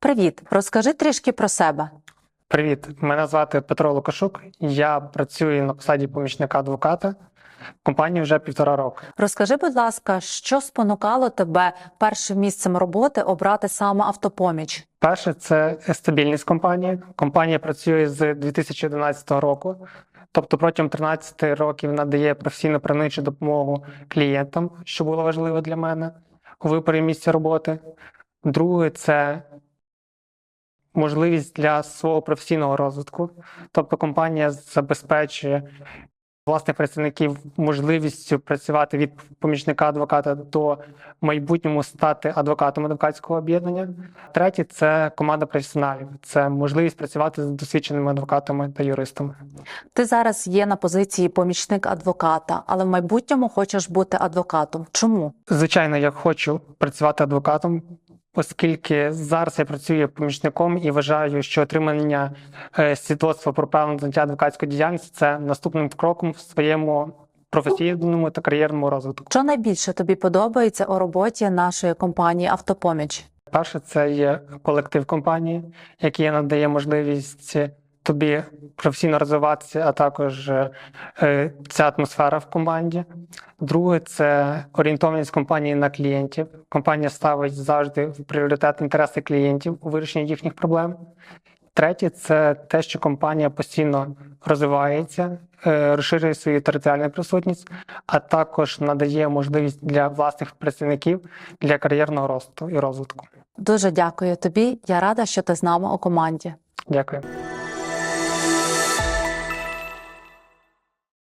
Привіт, розкажи трішки про себе. Привіт, мене звати Петро Лукашук. Я працюю на посаді помічника адвоката в компанії вже півтора року. Розкажи, будь ласка, що спонукало тебе першим місцем роботи обрати саме автопоміч? Перше це стабільність компанії. Компанія працює з 2011 року, тобто протягом 13 років надає професійну правничу допомогу клієнтам, що було важливо для мене у виборі місця роботи. Друге це можливість для свого професійного розвитку. Тобто компанія забезпечує власних працівників можливістю працювати від помічника адвоката до в майбутньому стати адвокатом адвокатського об'єднання. Третє це команда професіоналів. Це можливість працювати з досвідченими адвокатами та юристами. Ти зараз є на позиції помічник адвоката, але в майбутньому хочеш бути адвокатом. Чому? Звичайно, я хочу працювати адвокатом, оскільки зараз я працюю помічником і вважаю, що отримання е, свідоцтва про право заняття адвокатської діяльності це наступним кроком в своєму професійному та кар'єрному розвитку. Що найбільше тобі подобається у роботі нашої компанії Автопоміч? Перше, це є колектив компанії, який надає можливість тобі професійно розвиватися, а також е, ця атмосфера в команді. Друге, це орієнтованість компанії на клієнтів. Компанія ставить завжди в пріоритет інтереси клієнтів у вирішенні їхніх проблем. Третє, це те, що компанія постійно розвивається, е, розширює свою територіальну присутність, а також надає можливість для власних працівників для кар'єрного росту і розвитку. Дуже дякую тобі. Я рада, що ти з нами у команді. Дякую.